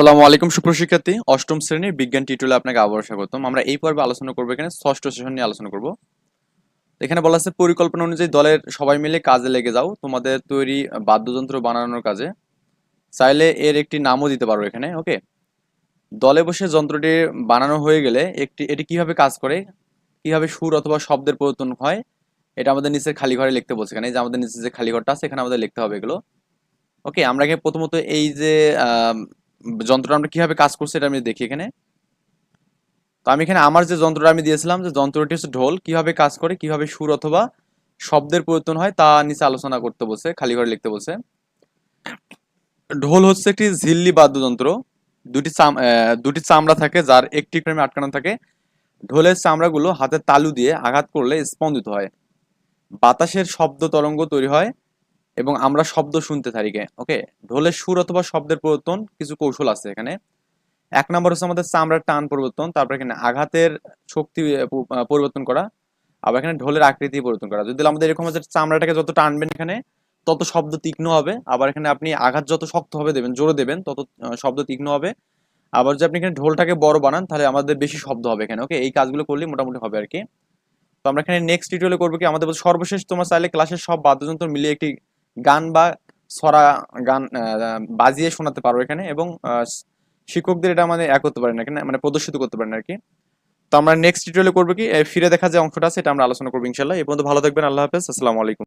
আসসালামু আলাইকুম সুপ্রশিক্ষার্থী অষ্টম শ্রেণির বিজ্ঞান টিউটোরিয়ালে আপনাকে আবার স্বাগতম। আমরা এই পর্বে আলোচনা করব এখানে, ষষ্ঠ সেশন নিয়ে আলোচনা করব। এখানে বলা আছে, পরিকল্পনা অনুযায়ী দলের সবাই মিলে কাজে লেগে যাও, তোমাদের তৈরি বাদ্যযন্ত্র বানানোর কাজে। চাইলে এর একটি নামও দিতে পারো এখানে, ওকে? দলে বসে যন্ত্রটি বানানো হয়ে গেলে একটি, এটি কীভাবে কাজ করে? কীভাবে সুর অথবা শব্দের পরিবর্তন হয়? এটা আমাদের নিচের খালি ঘরে লিখতে বলছে এখানে। যে আমাদের নিচে যে খালি ঘরটা আছে, এখানে আমাদের লিখতে হবে এগুলো। ওকে, আমরা এখানে প্রথমত এই যে যন্ত্রটা কীভাবে কাজ করছে এটা আমি দেখি এখানে। তো আমি এখানে আমার যে যন্ত্রটা আমি দিয়েছিলাম, যে যন্ত্রটি হচ্ছে ঢোল, কীভাবে কাজ করে, কীভাবে সুর অথবা শব্দের পরিবর্তন হয় তা নিচে আলোচনা করতে বলছে, খালি ঘরে লিখতে বলছে। ঢোল হচ্ছে একটি ঝিল্লি বাদ্যযন্ত্র। দুটি দুটি চামড়া থাকে যার একটি ফ্রেমে আটকানো থাকে। ঢোলের চামড়াগুলো হাতের তালু দিয়ে আঘাত করলে স্পন্দিত হয়। বাতাসের শব্দ তরঙ্গ তৈরি হয়। এবং আমরা শব্দ শুনতে থাকি ওকে ঢোলের সুর অথবা শব্দের পরিবর্তন কিছু কৌশল আছে এখানে। এক নম্বর হচ্ছে আমাদের চামড়ার টান পরিবর্তন, তারপর এখানে আঘাতের শক্তি পরিবর্তন করা, আবার এখানে ঢোলের আকৃতি পরিবর্তন করা। যদি আমাদের এরকম হচ্ছে চামড়াটাকে যত টানবেন এখানে, তত শব্দ তীক্ষ্ণ হবে, আবার এখানে আপনি আঘাত যত শক্ত হবে দেবেন, জোরে দেবেন, তত শব্দ তীক্ষ্ণ হবে। আবার যদি আপনি এখানে ঢোলটাকে বড় বানান, তাহলে আমাদের বেশি শব্দ হবে এখানে ওকে এই কাজগুলো করলে মোটামুটি হবে আর কি। তো আমরা এখানে নেক্সট টিউটোরিয়ালে করব কি, আমাদের সর্বশেষ তোমার চাইলে ক্লাসের সব বাদ্যযন্ত্র মিলিয়ে একটি গান বা ছড়া গান বাজিয়ে শোনাতে পারো এখানে এবং শিক্ষকদের এটা আমাদের এক করতে পারেন এখানে মানে প্রদর্শিত করতে পারেন আর কি। তো আমরা নেক্সট টিউটোরিয়ালে করব কি ফিরে দেখা যে অংশটা আছে, এটা আমরা আলোচনা করব ইনশাল্লাহ এই পর্যন্ত ভালো থাকবেন, আল্লাহ হাফেজ, আসসালামু আলাইকুম।